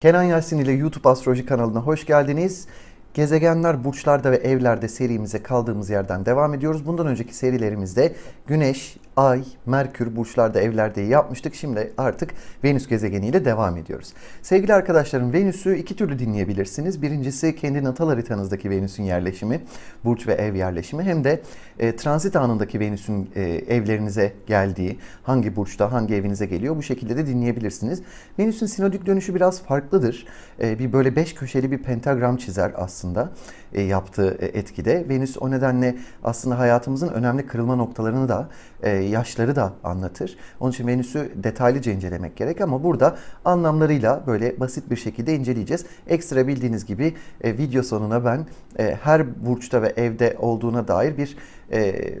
Kenan Yasin ile YouTube Astroloji kanalına hoş geldiniz. Gezegenler burçlarda ve evlerde serimize kaldığımız yerden devam ediyoruz. Bundan önceki serilerimizde Güneş, Ay, Merkür burçlarda evlerde yapmıştık. Şimdi artık Venüs gezegeniyle devam ediyoruz. Sevgili arkadaşlarım Venüs'ü iki türlü dinleyebilirsiniz. Birincisi kendi natal haritanızdaki Venüs'ün yerleşimi, burç ve ev yerleşimi. Hem de e, transit anındaki Venüs'ün e, evlerinize geldiği, hangi burçta, hangi evinize geliyor bu şekilde de dinleyebilirsiniz. Venüs'ün sinodik dönüşü biraz farklıdır. E, bir böyle beş köşeli bir pentagram çizer aslında e, yaptığı e, etkide. Venüs o nedenle aslında hayatımızın önemli kırılma noktalarını da, e, yaşları da anlatır. Onun için Venüs'ü detaylıca incelemek gerek ama burada anlamlarıyla böyle basit bir şekilde inceleyeceğiz. Ekstra bildiğiniz gibi e, video sonuna ben e, her burçta ve evde olduğuna dair bir e,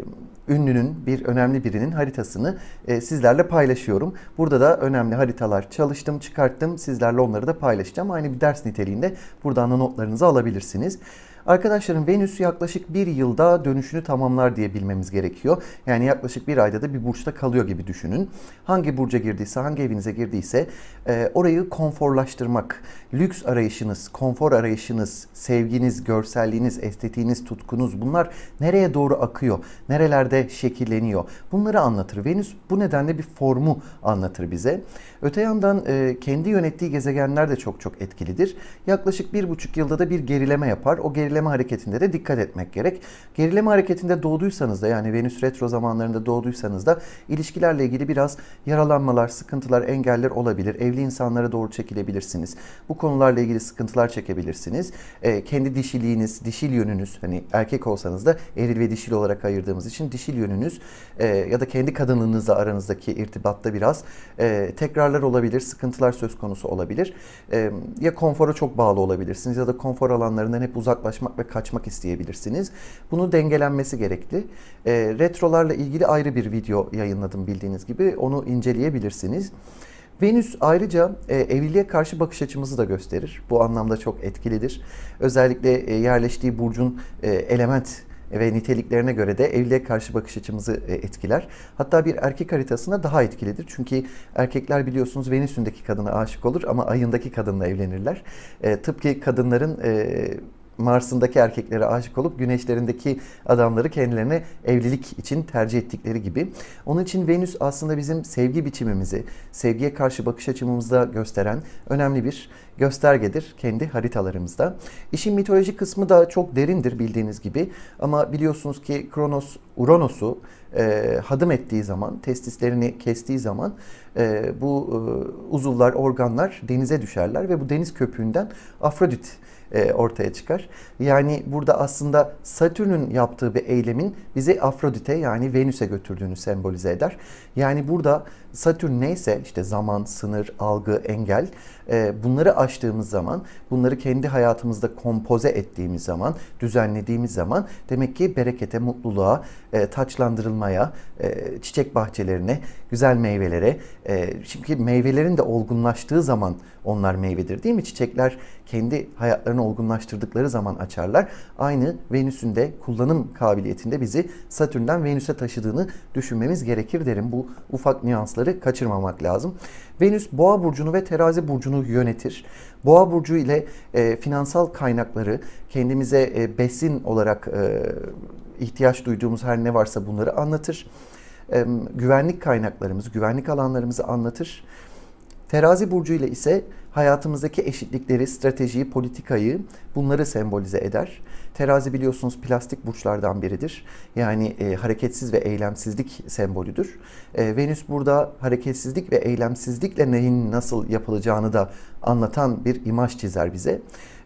ünlünün, bir önemli birinin haritasını e, sizlerle paylaşıyorum. Burada da önemli haritalar çalıştım, çıkarttım. Sizlerle onları da paylaşacağım. Aynı bir ders niteliğinde buradan da notlarınızı alabilirsiniz. Arkadaşlarım Venüs yaklaşık bir yılda dönüşünü tamamlar diye bilmemiz gerekiyor. Yani yaklaşık bir ayda da bir burçta kalıyor gibi düşünün. Hangi burca girdiyse, hangi evinize girdiyse e, orayı konforlaştırmak, lüks arayışınız, konfor arayışınız, sevginiz, görselliğiniz, estetiğiniz, tutkunuz bunlar nereye doğru akıyor, nerelerde şekilleniyor bunları anlatır. Venüs bu nedenle bir formu anlatır bize. Öte yandan e, kendi yönettiği gezegenler de çok çok etkilidir. Yaklaşık bir buçuk yılda da bir gerileme yapar. O gerileme hareketinde de dikkat etmek gerek. Gerileme hareketinde doğduysanız da yani Venüs retro zamanlarında doğduysanız da ilişkilerle ilgili biraz yaralanmalar, sıkıntılar, engeller olabilir. Evli insanlara doğru çekilebilirsiniz. Bu konularla ilgili sıkıntılar çekebilirsiniz. E, kendi dişiliğiniz, dişil yönünüz hani erkek olsanız da eril ve dişil olarak ayırdığımız için dişil yönünüz e, ya da kendi kadınlığınızla aranızdaki irtibatta biraz e, tekrarlar olabilir, sıkıntılar söz konusu olabilir. E, ya konfora çok bağlı olabilirsiniz ya da konfor alanlarından hep uzaklaşmak ve kaçmak isteyebilirsiniz. Bunu dengelenmesi gerekli. E, retrolarla ilgili ayrı bir video yayınladım bildiğiniz gibi. Onu inceleyebilirsiniz. Venüs ayrıca e, evliliğe karşı bakış açımızı da gösterir. Bu anlamda çok etkilidir. Özellikle e, yerleştiği burcun e, element ve niteliklerine göre de evliliğe karşı bakış açımızı e, etkiler. Hatta bir erkek haritasına daha etkilidir. Çünkü erkekler biliyorsunuz Venüs'ündeki kadına aşık olur ama ayındaki kadınla evlenirler. E, tıpkı kadınların e, Mars'ındaki erkeklere aşık olup güneşlerindeki adamları kendilerine evlilik için tercih ettikleri gibi. Onun için Venüs aslında bizim sevgi biçimimizi, sevgiye karşı bakış açımızda gösteren önemli bir göstergedir kendi haritalarımızda. İşin mitolojik kısmı da çok derindir bildiğiniz gibi ama biliyorsunuz ki Kronos Uranus'u e, hadım ettiği zaman, testislerini kestiği zaman e, bu e, uzuvlar, organlar denize düşerler ve bu deniz köpüğünden Afrodit e, ortaya çıkar. Yani burada aslında Satürn'ün yaptığı bir eylemin bizi Afrodite yani Venüs'e götürdüğünü sembolize eder. Yani burada Satürn neyse işte zaman, sınır, algı, engel e, bunları aştığımız zaman, bunları kendi hayatımızda kompoze ettiğimiz zaman, düzenlediğimiz zaman demek ki berekete, mutluluğa, e, taçlandırılmaya, çiçek bahçelerine, güzel meyvelere. Çünkü meyvelerin de olgunlaştığı zaman onlar meyvedir değil mi? Çiçekler kendi hayatlarını olgunlaştırdıkları zaman açarlar. Aynı Venüs'ün de kullanım kabiliyetinde bizi Satürn'den Venüs'e taşıdığını düşünmemiz gerekir derim. Bu ufak nüansları kaçırmamak lazım. Venüs Boğa burcunu ve Terazi burcunu yönetir. Boğa burcu ile e, finansal kaynakları kendimize e, besin olarak e, ihtiyaç duyduğumuz her ne varsa bunları anlatır. E, güvenlik kaynaklarımızı, güvenlik alanlarımızı anlatır. Terazi burcu ile ise hayatımızdaki eşitlikleri, stratejiyi, politikayı bunları sembolize eder. Terazi biliyorsunuz plastik burçlardan biridir. Yani e, hareketsiz ve eylemsizlik sembolüdür. E, Venüs burada hareketsizlik ve eylemsizlikle neyin nasıl yapılacağını da anlatan bir imaj çizer bize.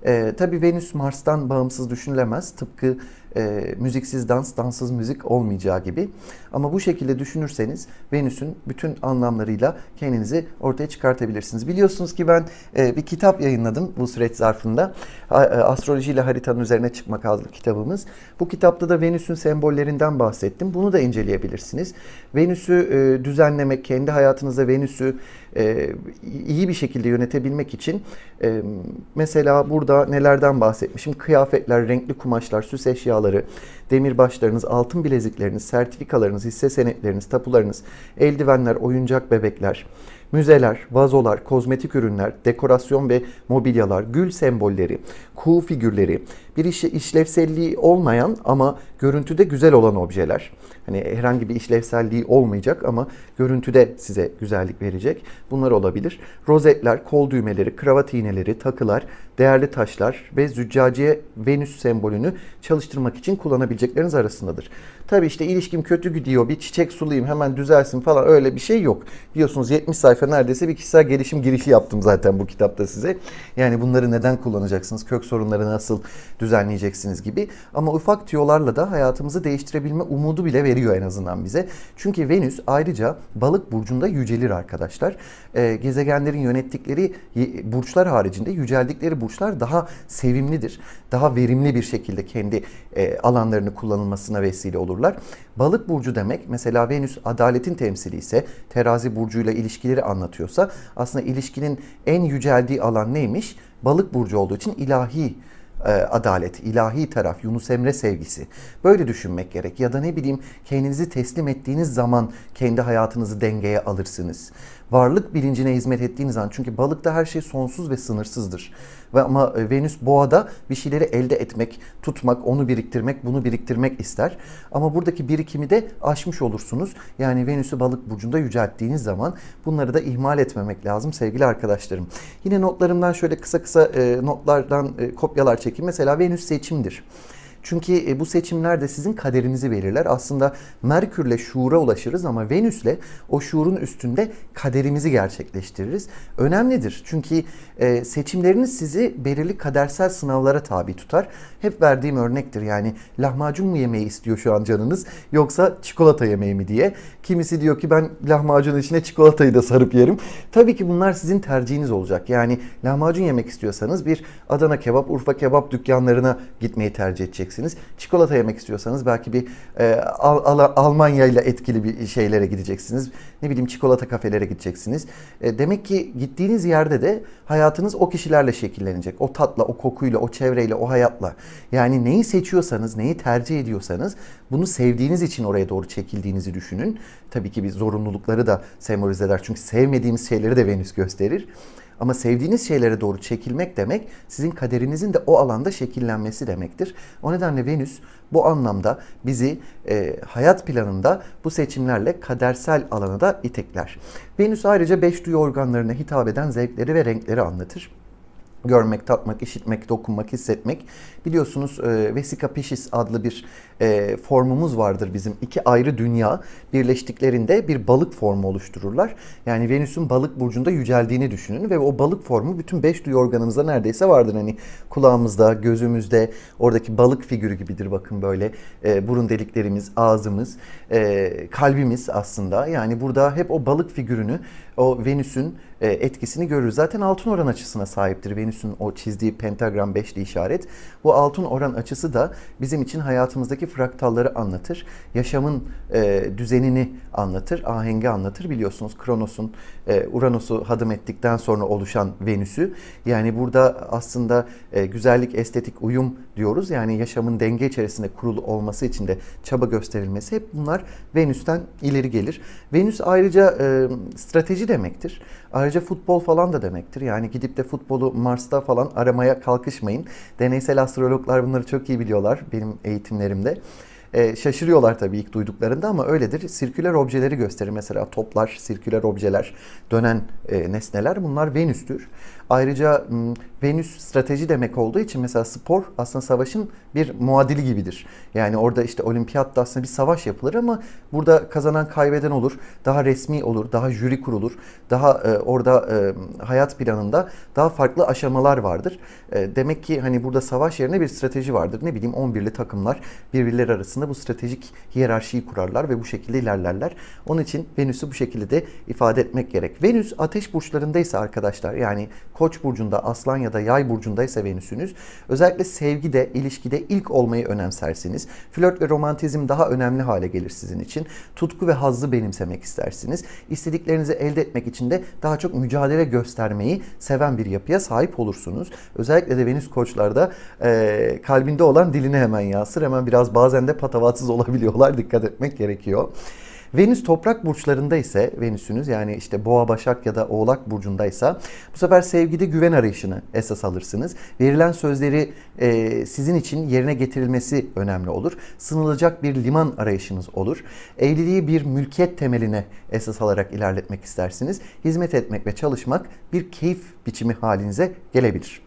E, Tabi Venüs Mars'tan bağımsız düşünülemez. Tıpkı e, müziksiz dans, danssız müzik olmayacağı gibi. Ama bu şekilde düşünürseniz Venüs'ün bütün anlamlarıyla kendinizi ortaya çıkartabilirsiniz. Biliyorsunuz ki ben e, bir kitap yayınladım bu süreç zarfında. E, Astroloji ile haritanın üzerine çıkmak adlı kitabımız. Bu kitapta da Venüs'ün sembollerinden bahsettim. Bunu da inceleyebilirsiniz. Venüs'ü e, düzenlemek, kendi hayatınızda Venüs'ü e, iyi bir şekilde yönetebilmek için e, mesela burada nelerden bahsetmişim? Kıyafetler, renkli kumaşlar, süs eşyaları, demirbaşlarınız, altın bilezikleriniz, sertifikalarınız, hisse senetleriniz, tapularınız, eldivenler, oyuncak bebekler, müzeler, vazolar, kozmetik ürünler, dekorasyon ve mobilyalar, gül sembolleri, kuğu figürleri, bir işe işlevselliği olmayan ama görüntüde güzel olan objeler. Hani herhangi bir işlevselliği olmayacak ama görüntüde size güzellik verecek. Bunlar olabilir. Rozetler, kol düğmeleri, kravat iğneleri, takılar, değerli taşlar ve züccaciye Venüs sembolünü çalıştırmak için kullanabilecekleriniz arasındadır. Tabi işte ilişkim kötü gidiyor, bir çiçek sulayayım hemen düzelsin falan öyle bir şey yok. Biliyorsunuz 70 sayfa neredeyse bir kişisel gelişim girişi yaptım zaten bu kitapta size. Yani bunları neden kullanacaksınız, kök sorunları nasıl düzenleyeceksiniz gibi. Ama ufak tüyolarla da hayatımızı değiştirebilme umudu bile veriyor en azından bize. Çünkü Venüs ayrıca balık burcunda yücelir arkadaşlar. Ee, gezegenlerin yönettikleri burçlar haricinde yüceldikleri burçlar daha sevimlidir. Daha verimli bir şekilde kendi e, alanlarını kullanılmasına vesile olurlar. Balık burcu demek mesela Venüs adaletin temsili ise terazi burcuyla ilişkileri anlatıyorsa aslında ilişkinin en yüceldiği alan neymiş? Balık burcu olduğu için ilahi e, adalet, ilahi taraf, Yunus Emre sevgisi. Böyle düşünmek gerek. Ya da ne bileyim kendinizi teslim ettiğiniz zaman kendi hayatınızı dengeye alırsınız. Varlık bilincine hizmet ettiğiniz an çünkü balıkta her şey sonsuz ve sınırsızdır. Ve ama e, Venüs boğada bir şeyleri elde etmek, tutmak, onu biriktirmek, bunu biriktirmek ister. Ama buradaki birikimi de aşmış olursunuz. Yani Venüs'ü balık burcunda yücelttiğiniz zaman bunları da ihmal etmemek lazım sevgili arkadaşlarım. Yine notlarımdan şöyle kısa kısa e, notlardan e, kopyalar çekeyim. Mesela Venüs seçimdir. Çünkü e, bu seçimler de sizin kaderinizi verirler. Aslında Merkürle şuura ulaşırız ama Venüsle o şuurun üstünde kaderimizi gerçekleştiririz. Önemlidir. Çünkü e, seçimleriniz sizi belirli kadersel sınavlara tabi tutar. Hep verdiğim örnektir. Yani lahmacun mu yemeyi istiyor şu an canınız yoksa çikolata yemeyi mi diye. Kimisi diyor ki ben lahmacunun içine çikolatayı da sarıp yerim. Tabii ki bunlar sizin tercihiniz olacak. Yani lahmacun yemek istiyorsanız bir Adana kebap, Urfa kebap dükkanlarına gitmeyi tercih edeceksiniz. Çikolata yemek istiyorsanız belki bir e, Al Al Almanya ile etkili bir şeylere gideceksiniz. Ne bileyim çikolata kafelere gideceksiniz. E, demek ki gittiğiniz yerde de hayatınız o kişilerle şekillenecek. O tatla, o kokuyla, o çevreyle, o hayatla. Yani neyi seçiyorsanız, neyi tercih ediyorsanız bunu sevdiğiniz için oraya doğru çekildiğinizi düşünün. Tabii ki bir zorunlulukları da sembolize eder. Çünkü sevmediğimiz şeyleri de Venüs gösterir. Ama sevdiğiniz şeylere doğru çekilmek demek sizin kaderinizin de o alanda şekillenmesi demektir. O nedenle Venüs bu anlamda bizi e, hayat planında bu seçimlerle kadersel alana da itekler. Venüs ayrıca beş duyu organlarına hitap eden zevkleri ve renkleri anlatır görmek, tatmak, işitmek, dokunmak, hissetmek. Biliyorsunuz e, Vesica Piscis adlı bir e, formumuz vardır bizim. İki ayrı dünya birleştiklerinde bir balık formu oluştururlar. Yani Venüs'ün balık burcunda yüceldiğini düşünün ve o balık formu bütün beş duyu organımızda neredeyse vardır. Hani kulağımızda, gözümüzde, oradaki balık figürü gibidir bakın böyle. E, burun deliklerimiz, ağzımız, e, kalbimiz aslında. Yani burada hep o balık figürünü, o Venüs'ün e, etkisini görürüz. Zaten altın oran açısına sahiptir Venüs'ün o çizdiği pentagram beşli işaret. Bu altın oran açısı da bizim için hayatımızdaki fraktalları anlatır. Yaşamın e, düzenini anlatır, ahengi anlatır. Biliyorsunuz Kronos'un e, Uranüs'ü hadım ettikten sonra oluşan Venüs'ü. Yani burada aslında e, güzellik, estetik, uyum diyoruz. Yani yaşamın denge içerisinde kurulu olması için de çaba gösterilmesi hep bunlar Venüs'ten ileri gelir. Venüs ayrıca e, strateji demektir. Ayrıca futbol falan da demektir. Yani gidip de futbolu Mars'ta falan aramaya kalkışmayın. Deneysel astrologlar bunları çok iyi biliyorlar benim eğitimlerimde. E, şaşırıyorlar tabii ilk duyduklarında ama öyledir. Sirküler objeleri gösterir. Mesela toplar, sirküler objeler, dönen e, nesneler bunlar Venüs'tür. Ayrıca Venüs strateji demek olduğu için mesela spor aslında savaşın bir muadili gibidir. Yani orada işte olimpiyatta aslında bir savaş yapılır ama burada kazanan kaybeden olur. Daha resmi olur, daha jüri kurulur. Daha e, orada e, hayat planında daha farklı aşamalar vardır. E, demek ki hani burada savaş yerine bir strateji vardır. Ne bileyim 11'li takımlar birbirleri arasında aslında bu stratejik hiyerarşiyi kurarlar ve bu şekilde ilerlerler. Onun için Venüs'ü bu şekilde de ifade etmek gerek. Venüs ateş burçlarındaysa arkadaşlar yani Koç burcunda, Aslan ya da Yay burcundaysa Venüs'ünüz özellikle sevgide, ilişkide ilk olmayı önemsersiniz. Flört ve romantizm daha önemli hale gelir sizin için. Tutku ve hazzı benimsemek istersiniz. İstediklerinizi elde etmek için de daha çok mücadele göstermeyi seven bir yapıya sahip olursunuz. Özellikle de Venüs koçlarda e, kalbinde olan diline hemen yansır. Hemen biraz bazen de patavatsız olabiliyorlar. Dikkat etmek gerekiyor. Venüs toprak burçlarında ise Venüsünüz yani işte Boğa, Başak ya da Oğlak burcundaysa bu sefer sevgide güven arayışını esas alırsınız. Verilen sözleri e, sizin için yerine getirilmesi önemli olur. Sınılacak bir liman arayışınız olur. Evliliği bir mülkiyet temeline esas alarak ilerletmek istersiniz. Hizmet etmek ve çalışmak bir keyif biçimi halinize gelebilir.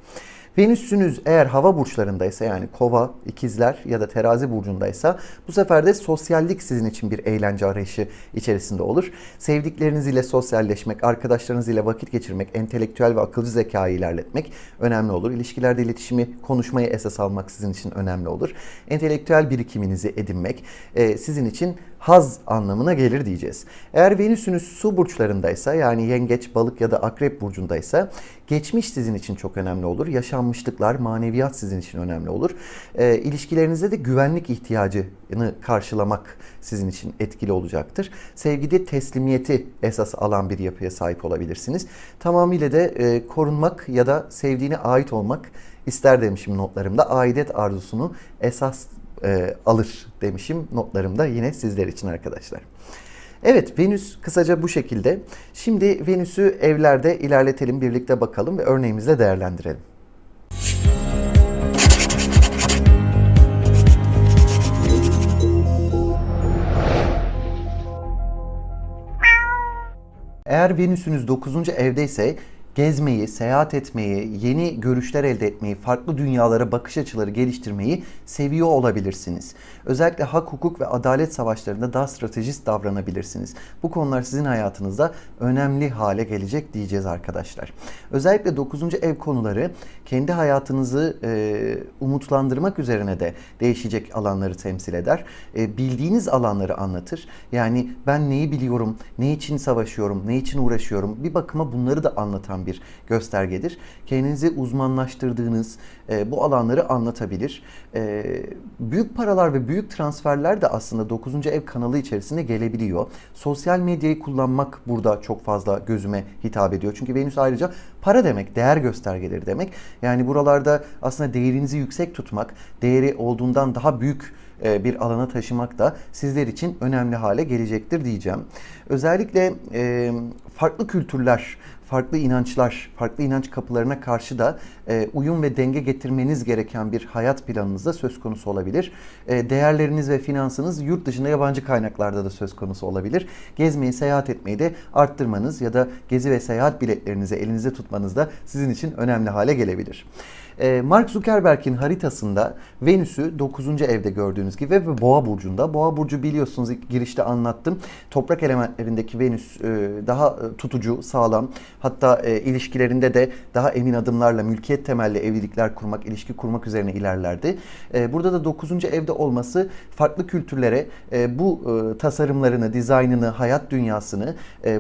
Venüs'ünüz eğer hava burçlarındaysa yani kova, ikizler ya da terazi burcundaysa bu sefer de sosyallik sizin için bir eğlence arayışı içerisinde olur. Sevdiklerinіз ile sosyalleşmek, arkadaşlarınız ile vakit geçirmek, entelektüel ve akılcı zekayı ilerletmek önemli olur. İlişkilerde iletişimi, konuşmayı esas almak sizin için önemli olur. Entelektüel birikiminizi edinmek e, sizin için haz anlamına gelir diyeceğiz. Eğer Venüs'ünüz su burçlarındaysa yani yengeç, balık ya da akrep burcundaysa geçmiş sizin için çok önemli olur. Yaşanmışlıklar, maneviyat sizin için önemli olur. E, ilişkilerinizde de güvenlik ihtiyacını karşılamak sizin için etkili olacaktır. Sevgide teslimiyeti esas alan bir yapıya sahip olabilirsiniz. Tamamıyla da e, korunmak ya da sevdiğine ait olmak ister demişim notlarımda. Aidet arzusunu esas e, alır demişim notlarımda yine sizler için arkadaşlar. Evet Venüs kısaca bu şekilde. Şimdi Venüs'ü evlerde ilerletelim birlikte bakalım ve örneğimizle değerlendirelim. Eğer Venüs'ünüz 9. evdeyse gezmeyi, seyahat etmeyi, yeni görüşler elde etmeyi, farklı dünyalara bakış açıları geliştirmeyi seviyor olabilirsiniz. Özellikle hak, hukuk ve adalet savaşlarında daha stratejist davranabilirsiniz. Bu konular sizin hayatınızda önemli hale gelecek diyeceğiz arkadaşlar. Özellikle 9. ev konuları kendi hayatınızı e, umutlandırmak üzerine de değişecek alanları temsil eder. E, bildiğiniz alanları anlatır. Yani ben neyi biliyorum, ne için savaşıyorum, ne için uğraşıyorum bir bakıma bunları da anlatan bir göstergedir. Kendinizi uzmanlaştırdığınız e, bu alanları anlatabilir. E, büyük paralar ve büyük transferler de aslında 9. ev kanalı içerisinde gelebiliyor. Sosyal medyayı kullanmak burada çok fazla gözüme hitap ediyor. Çünkü Venüs ayrıca para demek, değer göstergeleri demek. Yani buralarda aslında değerinizi yüksek tutmak, değeri olduğundan daha büyük e, bir alana taşımak da sizler için önemli hale gelecektir diyeceğim. Özellikle e, farklı kültürler, farklı inançlar, farklı inanç kapılarına karşı da e, uyum ve denge getirmeniz gereken bir hayat planınızda söz konusu olabilir. E, değerleriniz ve finansınız yurt dışında yabancı kaynaklarda da söz konusu olabilir. Gezmeyi, seyahat etmeyi de arttırmanız ya da gezi ve seyahat biletlerinizi elinizde tutmanız da sizin için önemli hale gelebilir. E, Mark Zuckerberg'in haritasında Venüs'ü 9. evde gördüğünüz gibi ve Boğa burcunda. Boğa burcu biliyorsunuz ilk girişte anlattım. Toprak elementlerindeki Venüs e, daha e, tutucu, sağlam. Hatta ilişkilerinde de daha emin adımlarla mülkiyet temelli evlilikler kurmak, ilişki kurmak üzerine ilerlerdi. Burada da 9. evde olması farklı kültürlere bu tasarımlarını, dizaynını, hayat dünyasını,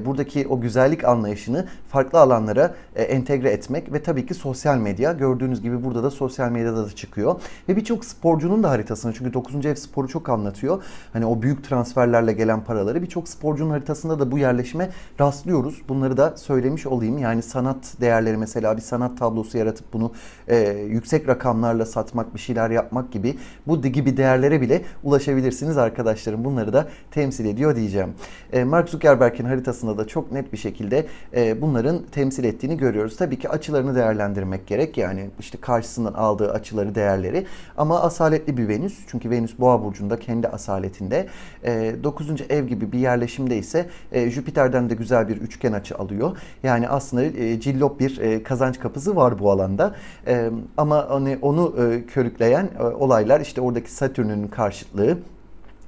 buradaki o güzellik anlayışını farklı alanlara entegre etmek ve tabii ki sosyal medya gördüğünüz gibi burada da sosyal medyada da çıkıyor. Ve birçok sporcunun da haritasını çünkü 9. ev sporu çok anlatıyor. Hani o büyük transferlerle gelen paraları birçok sporcunun haritasında da bu yerleşime rastlıyoruz. Bunları da söylemiş olayım. Yani sanat değerleri mesela bir sanat tablosu yaratıp bunu e, yüksek rakamlarla satmak, bir şeyler yapmak gibi bu gibi değerlere bile ulaşabilirsiniz arkadaşlarım. Bunları da temsil ediyor diyeceğim. E, Mark Zuckerberg'in haritasında da çok net bir şekilde e, bunların temsil ettiğini görüyoruz. Tabii ki açılarını değerlendirmek gerek. Yani işte işte karşısından aldığı açıları, değerleri. Ama asaletli bir Venüs. Çünkü Venüs Boğa burcunda kendi asaletinde. E, 9. ev gibi bir yerleşimde ise e, Jüpiter'den de güzel bir üçgen açı alıyor. Yani aslında e, cillop bir e, kazanç kapısı var bu alanda. E, ama hani onu e, körükleyen e, olaylar işte oradaki Satürn'ün karşıtlığı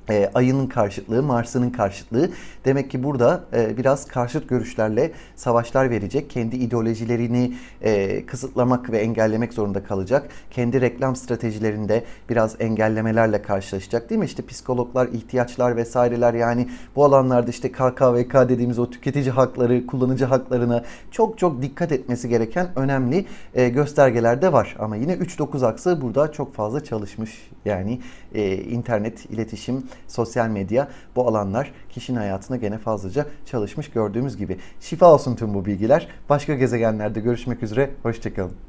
e, ayının karşıtlığı, Mars'ının karşıtlığı. Demek ki burada e, biraz karşıt görüşlerle savaşlar verecek. Kendi ideolojilerini e, kısıtlamak ve engellemek zorunda kalacak. Kendi reklam stratejilerinde biraz engellemelerle karşılaşacak değil mi? İşte psikologlar, ihtiyaçlar vesaireler yani bu alanlarda işte KKVK dediğimiz o tüketici hakları, kullanıcı haklarına çok çok dikkat etmesi gereken önemli e, göstergeler de var. Ama yine 3-9 aksı burada çok fazla çalışmış. Yani e, internet, iletişim, sosyal medya bu alanlar kişinin hayatına gene fazlaca çalışmış gördüğümüz gibi. Şifa olsun tüm bu bilgiler. Başka gezegenlerde görüşmek üzere. Hoşçakalın.